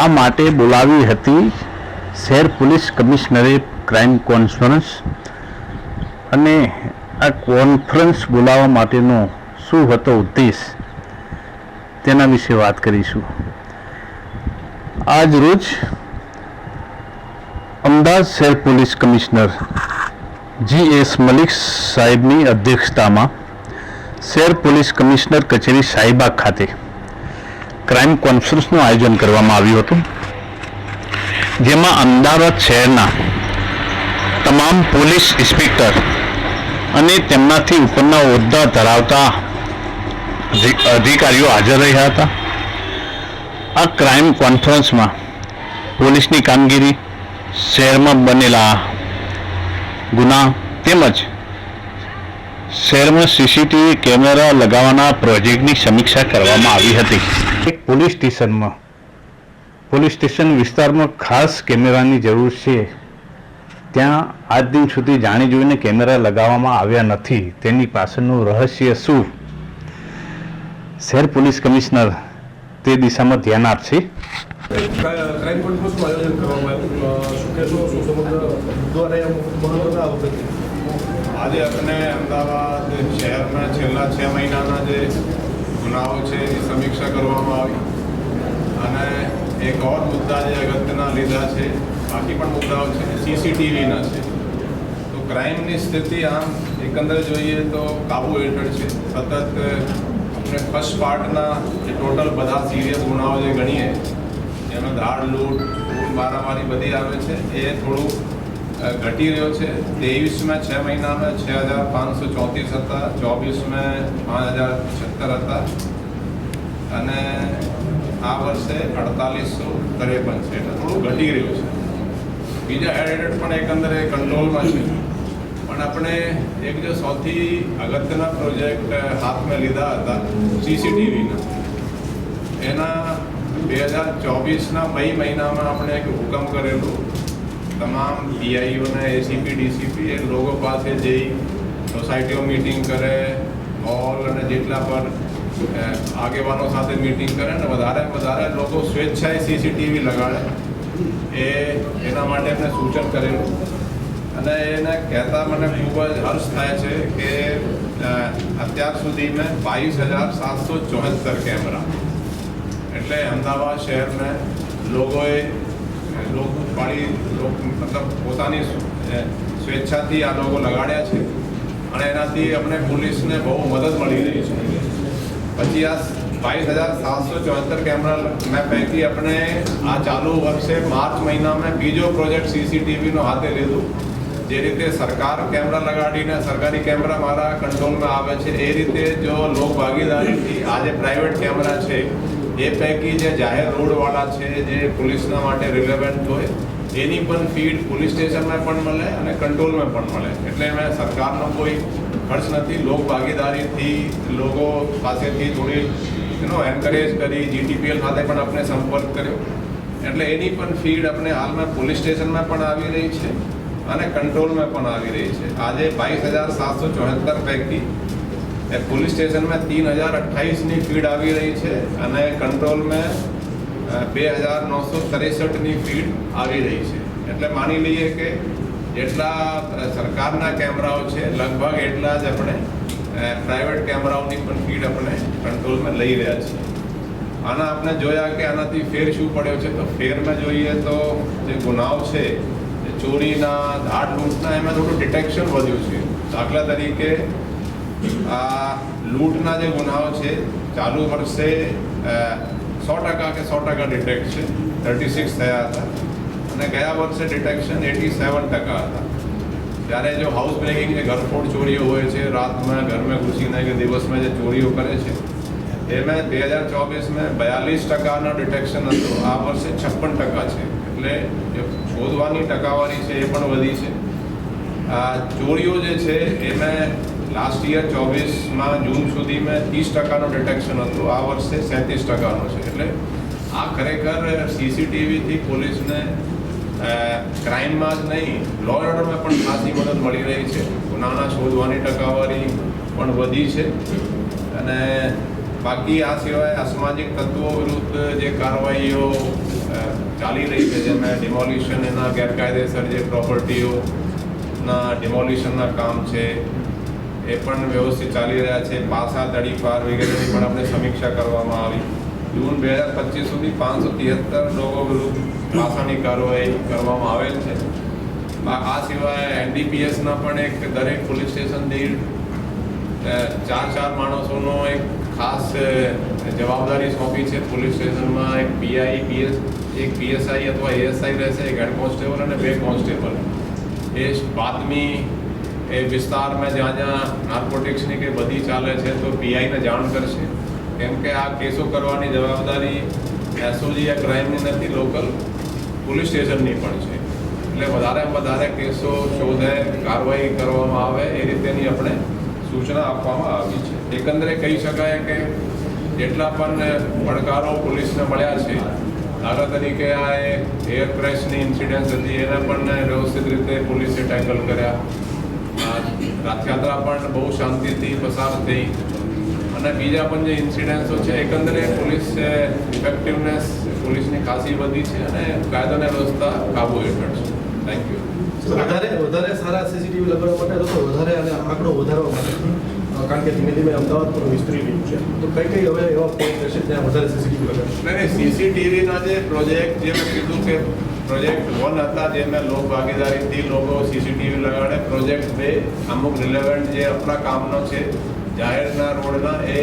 શા માટે બોલાવી હતી? શહેર પોલીસ કમિશનરે ક્રાઇમ કોન્ફરન્સ અને આ કોન્ફરન્સ બોલાવવા માટેનો શું હતો ઉદ્દેશ? તેના વિશે વાત કરીશું. આજ રોજ અમદાવાદ શહેર police commissioner G S Malik સાહેબની અધ્યક્ષતામાં શહેર પોલીસ કમિશનર કચેરી સાહિબા ખાતે ક્રાઇમ કોન્ફરન્સનું આયોજન કરવામાં આવ્યું હતું, જેમાં અમદાવાદ શહેરના તમામ પોલીસ ઇન્સ્પેક્ટર અને તેમનાથી ઉપરના હોદ્દા ધરાવતા અધિકારીઓ હાજર રહ્યા હતા. આ ક્રાઇમ કોન્ફરન્સમાં પોલીસની કામગીરી શહેરમાં બનેલા ગુના તેમજ શહેરમાં સીસીટીવી કેમેરા લગાવવાના પ્રોજેક્ટની સમીક્ષા કરવામાં આવી હતી. એક પોલીસ સ્ટેશનમાં પોલીસ સ્ટેશન વિસ્તારમાં ખાસ કેમેરાની જરૂર છે. ત્યાં આજ દિન સુધી જાણી જોઈને કેમેરા લગાવવામાં આવ્યા નથી. તેની પાછળનું રહસ્ય શું? શહેર પોલીસ કમિશનર તે દિશામાં ધ્યાન આપશે. ક્રાઇમ આયોજન કરવામાં આવ્યું? શું કહેશો? શું સમગ્ર દ્વારા મહત્વના આ વખતે આજે આપણે અમદાવાદ શહેરમાં છેલ્લા છ મહિનાના જે ગુનાઓ છે એની સમીક્ષા કરવામાં આવી. અને એક ઓર મુદ્દા જે અગત્યના લીધા છે, બાકી પણ મુદ્દાઓ છે સીસીટીવીના છે. તો ક્રાઇમની સ્થિતિ આમ એકંદરે જોઈએ તો કાબુ હેઠળ છે. સતત આપણે ફર્સ્ટ પાર્ટના જે ટોટલ બધા સિરિયસ ગુનાઓ જે ગણીએ એમાં ધાડ, લૂંટ મારામારી બધી આવે છે, એ થોડું ઘટી રહ્યો છે. ત્રેવીસમાં છ મહિનામાં છ હજાર પાંચસો ચોત્રીસ હતા. ચોવીસમાં પાંચ હજાર છત્તર હતા. અને આ વર્ષે અડતાલીસો ત્રેપન છે. એટલે થોડું ઘટી રહ્યું છે. બીજા એડેડ પણ એકંદરે કંટ્રોલમાં છે. પણ આપણે એક જે સૌથી અગત્યના પ્રોજેક્ટ હાથમાં લીધા હતા સીસીટીવીના એના બે હજાર ચોવીસના મઈ મહિનામાં આપણે એક હુકમ કરેલું. તમામ પીઆઈઓને એસીપી ડીસીપી એ લોકો પાસે જઈ સોસાયટીઓ મીટિંગ કરે હોલ અને જેટલા પર આગેવાનો સાથે મીટિંગ કરે ને વધારે વધારે લોકો સ્વેચ્છાએ સીસીટીવી લગાડે. એ એના માટે એમને સૂચન કરેલું. અને એને કહેતા મને ખૂબ જ હર્ષ થાય છે કે અત્યાર સુધી મેં બાવીસ હજાર સાતસો ચોહત્તર કેમેરા. એટલે અમદાવાદ શહેરને લોકોએ લોકો પાડી મતલબ પોતાની સ્વેચ્છાથી આ લોકો લગાડ્યા છે. અને એનાથી અમને પોલીસને બહુ મદદ મળી રહી છે. પછી આ બાવીસ હજાર સાતસો ચોહત્તર કેમેરા મેં પૈકી આપણે આ ચાલુ વર્ષે માર્ચ મહિનામાં બીજો પ્રોજેક્ટ સીસીટીવીનો હાથે લીધું. જે રીતે સરકાર કેમેરા લગાડીને, સરકારી કેમેરા મારા કંટ્રોલમાં આવે છે, એ રીતે જો લોક ભાગીદારીથી આ જે પ્રાઇવેટ કેમેરા છે એ પૈકી જે જાહેર રોડવાળા છે, જે પોલીસના માટે રિલેવન્ટ હોય, એની પણ ફીડ પોલીસ સ્ટેશનમાં પણ મળે અને કંટ્રોલમાં પણ મળે. એટલે મેં સરકારનો કોઈ ખર્ચ નથી. લોક ભાગીદારીથી, લોકો પાસેથી થોડી એનો એન્કરેજ કરી જીટીપીએલ સાથે પણ આપણે સંપર્ક કર્યો. એટલે એની પણ ફીડ આપણે હાલમાં પોલીસ સ્ટેશનમાં પણ આવી રહી છે અને કંટ્રોલમાં પણ આવી રહી છે. આજે બાવીસ હજાર સાતસો ચોહત્તર પૈકી એ પોલીસ સ્ટેશનમાં તીન હજાર અઠ્ઠાઈસની ફીડ આવી રહી છે અને કંટ્રોલમાં બે હજાર નવસો ત્રેસઠની ફીડ આવી રહી છે. એટલે માની લઈએ કે જેટલા સરકારના કેમેરાઓ છે, લગભગ એટલા જ આપણે પ્રાઇવેટ કેમેરાઓની પણ ફીડ આપણે કંટ્રોલમાં લઈ રહ્યા છીએ. આના આપણે જોયા કે આનાથી ફેર શું પડ્યો છે? તો ફેરમાં જોઈએ તો જે ગુનાઓ છે ચોરીના ધાડ લૂંટના, એમાં થોડું ડિટેક્શન વધ્યું છે. દાખલા તરીકે આ લૂંટના જે ગુનાઓ છે, ચાલુ વર્ષે સો ટકા કે સો ટકા ડિટેક્ટ છે. થર્ટી સિક્સ થયા હતા. અને ગયા વર્ષે ડિટેક્શન એટી સેવન ટકા હતા. ત્યારે જો હાઉસ બ્રેકિંગ જે ઘરફોડ ચોરીઓ હોય છે, રાતમાં ઘરમાં ઘૂસીને કે દિવસમાં જે ચોરીઓ કરે છે, એમાં બે હજાર ચોવીસમાં બયાલીસ ટકાનો ડિટેક્શન હતું. આ વર્ષે છપ્પન ટકા છે. એટલે જે શોધવાની ટકાવારી છે એ પણ વધી છે. આ ચોરીઓ જે છે, એમાં લાસ્ટ યર ચોવીસમાં જૂન સુધી મેં ત્રીસ ટકાનું ડિટેક્શન હતું. આ વર્ષે સેંત્રીસ ટકાનું છે. એટલે આ ખરેખર સીસીટીવીથી પોલીસને ક્રાઇમમાં જ નહીં લો ઓર્ડરમાં પણ ખાસી મદદ મળી રહી છે. ગુનાના શોધવાની ટકાવારી પણ વધી છે. અને બાકી આ સિવાય અસામાજિક તત્વો વિરુદ્ધ જે કાર્યવાહીઓ ચાલી રહી છે, જેમાં ડિમોલિશન એના ગેરકાયદેસર જે પ્રોપર્ટીઓના ડિમોલિશનના કામ છે એ પણ વ્યવસ્થિત ચાલી રહ્યા છે. પાસા તડીપાર વગેરેની પણ આપણે સમીક્ષા કરવામાં આવી. જૂન બે હજાર પચીસ સુધી પાંચસો તિહત્તર લોકો વિરુદ્ધ પાસાની કાર્યવાહી કરવામાં આવેલ છે. આ સિવાય એનડીપીએસના પણ એક દરેક પોલીસ સ્ટેશન દીઠ ચાર ચાર માણસોનો એક ખાસ જવાબદારી સોંપી છે. પોલીસ સ્ટેશનમાં એક પીઆઈ પીએસ એક પીએસઆઈ અથવા એએસઆઈ રહેશે, એક હેડ કોન્સ્ટેબલ અને બે કોન્સ્ટેબલ. એ બાતમી એ વિસ્તારમાં જ્યાં જ્યાં નાર્કોટિક્સની કે બધી ચાલે છે તો પીઆઈને જાણ કરશે. કેમ કે આ કેસો કરવાની જવાબદારી એસઓજી યા ક્રાઇમની નથી લોકલ પોલીસ સ્ટેશનની પણ છે. એટલે વધારે વધારે કેસો શોધે, કાર્યવાહી કરવામાં આવે, એ રીતેની આપણે સૂચના આપવામાં આવી છે. એકંદરે કહી શકાય કે જેટલા પણ પડકારો પોલીસને મળ્યા છે, દાખલા તરીકે આ એર ક્રેશની ઇન્સિડન્સ હતી, એને પણ વ્યવસ્થિત રીતે પોલીસે ટેકલ કર્યા. આ રથયાત્રા પણ બહુ શાંતિથી પસાર થઈ. અને બીજા પણ જે ઇન્સિડન્ટો છે, એકંદરે પોલીસ ઇફેક્ટિવનેસ પોલીસની ખાસી વધી છે અને કાયદાને વ્યવસ્થા કાબુ હેઠળ છે. થેન્ક યુ વધારે વધારે સારા સીસીટીવી લગાડવા માટે વધારે અને આંકડો વધારવા માટે. કારણ કે ધીમે ધીમે અમદાવાદ પણ વિસ્તરી રહ્યું છે તો કઈ કઈ હવે એવા પોઈન્ટ રહેશે ત્યાં વધારે સીસીટીવી લગાડશે નહીં સીસીટીવીના જે પ્રોજેક્ટ જે મેં કીધું કે પ્રોજેક્ટ વન હતા જે મેં લોક ભાગીદારીથી લોકો સીસીટીવી લગાડે પ્રોજેક્ટ બે અમુક રિલેવન્ટ જે આપણા કામનો છે જાહેરના રોડના એ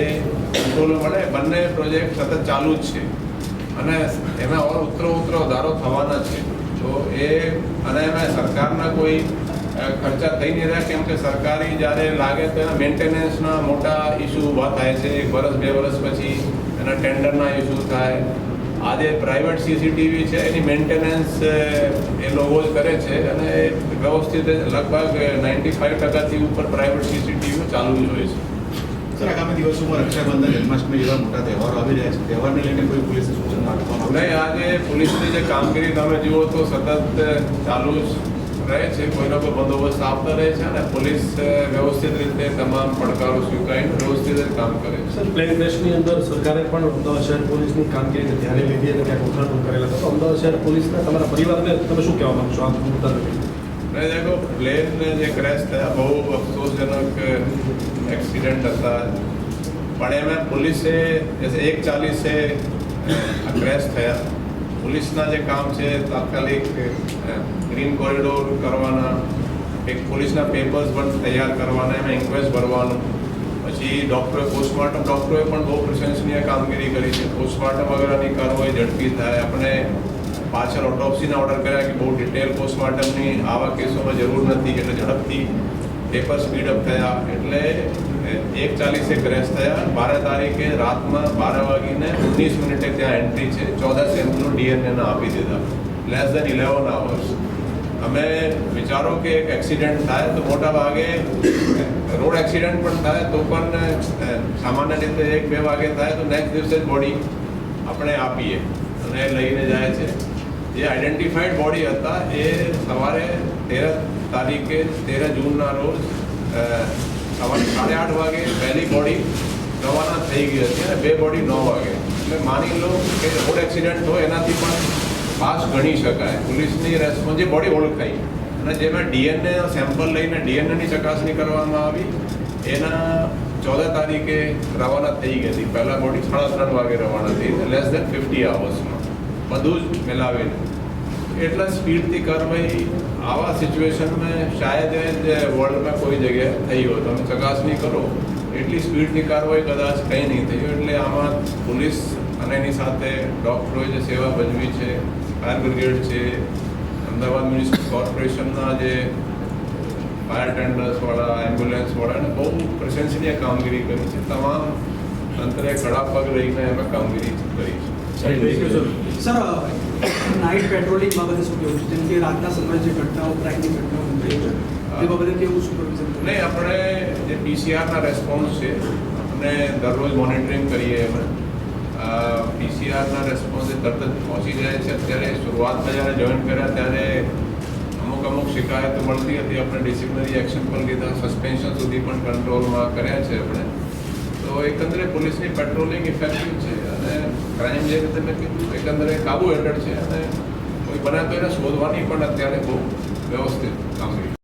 કંટ્રોલ મળે બંને પ્રોજેક્ટ સતત ચાલુ જ છે અને એમાં ઓર ઉતરો ઉતરો વધારો થવાના છે તો એ અને એમાં સરકારના કોઈ ખર્ચા થઈ નહીં રહ્યા કેમ કે સરકારી જ્યારે લાગે તો એના મેન્ટેનન્સના મોટા ઇસ્યુ ઊભા થાય છે. એક વર્ષ બે વર્ષ પછી એના ટેન્ડરના ઇસ્યુ થાય. આજે પ્રાઇવેટ સીસીટીવી છે એની મેન્ટેનન્સ એ લોકો જ કરે છે અને વ્યવસ્થિત લગભગ નાઇન્ટી ફાઇવ ટકાથી ઉપર પ્રાઇવેટ સીસીટીવી ચાલુ જ હોય છે. સર આગામી દિવસોમાં રક્ષાબંધન જન્માષ્ટમી જેવા મોટા તહેવારો આવી રહ્યા છે. તહેવારને લઈને કોઈ પોલીસ સૂચના આપવામાં નહીં આજે પોલીસની જે કામગીરી તમે જુઓ તો સતત ચાલુ જ રહે છે કોઈનો પણ બંદોબસ્ત આપતા રહે છે અને પોલીસ વ્યવસ્થિત રીતે તમામ પડકારો સ્વીકારીને વ્યવસ્થિત રીતે કામ કરે છે. સર પ્લેન ક્રેશની અંદર સરકારે પણ અમદાવાદ શહેર પોલીસની કામગીરીને ધ્યાને લીધી અને ત્યાં ઉતરાણ કરેલા તો અમદાવાદ શહેર પોલીસના તમારા પરિવારને તમે શું કહેવા માંગશો આ મુદ્દા અને દેખો પ્લેન જે ક્રેશ થયા બહુ અફસોસજનક એક્સિડન્ટ હતા. પણ એમાં પોલીસે એક ચાલીસે ક્રેશ થયા. પોલીસના જે કામ છે, તાત્કાલિક ગ્રીન કોરિડોર કરવાના, એક પોલીસના પેપર્સ પણ તૈયાર કરવાના, એમાં ઇન્ક્વેસ્ટ ભરવાનું. પછી ડૉક્ટરે, પોસ્ટમોર્ટમ ડૉક્ટરોએ પણ બહુ પ્રશંસનીય કામગીરી કરી છે. પોસ્ટમોર્ટમ વગેરેની કાર્યવાહી ઝડપી થાય. આપણે પાછળ ઓટોપ્સીના ઓર્ડર કર્યા કે બહુ ડિટેલ પોસ્ટમોર્ટમની આવા કેસોમાં જરૂર નથી, એટલે ઝડપથી પેપર સ્પીડઅપ થયા એટલે એક ચાલીસે ક્રેશ થયા. બાર તારીખે રાતમાં બાર વાગીને ઓગણીસ મિનિટે ત્યાં એન્ટ્રી છે. ચૌદ એમનું ડીએનએના આપી દીધા. લેસ દેન ઇલેવન આવર્સ અમે વિચારો કે એક એક્સિડન્ટ થાય તો મોટા ભાગે, રોડ એક્સિડન્ટ પણ થાય તો પણ સામાન્ય રીતે એક બે વાગે થાય તો નેક્સ્ટ દિવસે જ બોડી આપણે આપીએ અને લઈને જાય છે. જે આઈડેન્ટિફાઈડ બોડી હતા એ સવારે તેર તારીખે તેર જૂનના રોજ સવારે સાડે આઠ વાગે પહેલી બોડી રવાના થઈ ગઈ હતી અને બે બોડી નવ વાગે. એટલે માની લો કે રોડ એક્સિડન્ટ હોય એનાથી પણ પાસ ગણી શકાય. પોલીસની રેસ્પોન્સ જે બોડી ઓળખાઈ. અને જેમાં ડીએનએ સેમ્પલ લઈને ડીએનએની ચકાસણી કરવામાં આવી. એના ચૌદ તારીખે રવાના થઈ ગઈ હતી. પહેલાં બોડી સાડા ત્રણ વાગે રવાના થઈ લેસ દેન ફિફ્ટી આવર્સમાં બધું જ મેલાવીને એટલા સ્પીડથી કાર્યવાહી આવા સિચ્યુએશનમાં શાયદ જ વર્લ્ડમાં કોઈ જગ્યાએ થઈ હોય. તમે ચકાસણી કરો. એટલી સ્પીડની કાર્યવાહી કદાચ કંઈ નહીં થઈ એટલે આમાં પોલીસ અને એની સાથે ડૉક્ટરોએ જે સેવા ભજવી છે, ફાયર બ્રિગેડ છે, અમદાવાદ મ્યુનિસિપલ કોર્પોરેશનના જે ફાયર ટેન્ડર્સવાળા એમ્બ્યુલન્સવાળાને બહુ પ્રશંસનીય કામગીરી કરી છે. તમામ તંત્રે કડા પગ રહીને એમાં કામગીરી કરી છે. સર નાઇટ પેટ્રોલિંગ બાબતે શું કેવું છે? જેમ કે રાતના સમયે જે ઘટનાઓ ક્રાઇમની ઘટનાઓ હોય છે તે બાબતે કેવું સુપરવિઝન નહીં, આપણે જે પીસીઆરના રેસ્પોન્સ છે, આપણે દરરોજ મોનિટરિંગ કરીએ એમાં. પીસીઆરના રેસ્પોન્સ તરત જ પહોંચી જાય છે. અત્યારે શરૂઆતમાં જ્યારે જોઈન કર્યા, ત્યારે અમુક અમુક શિકાયતો મળતી હતી. આપણે ડિસિપ્લિનરી એક્શન પણ લીધા સસ્પેન્શન સુધી પણ કંટ્રોલમાં કર્યા છે આપણે. તો એકંદરે પોલીસની પેટ્રોલિંગ ઇફેક્ટિવ છે અને ક્રાઇમ જે રીતે મેં કીધું, એકંદરે કાબુ હેઠળ છે અને કોઈ બને એને શોધવાની પણ અત્યારે બહુ વ્યવસ્થિત કામગીરી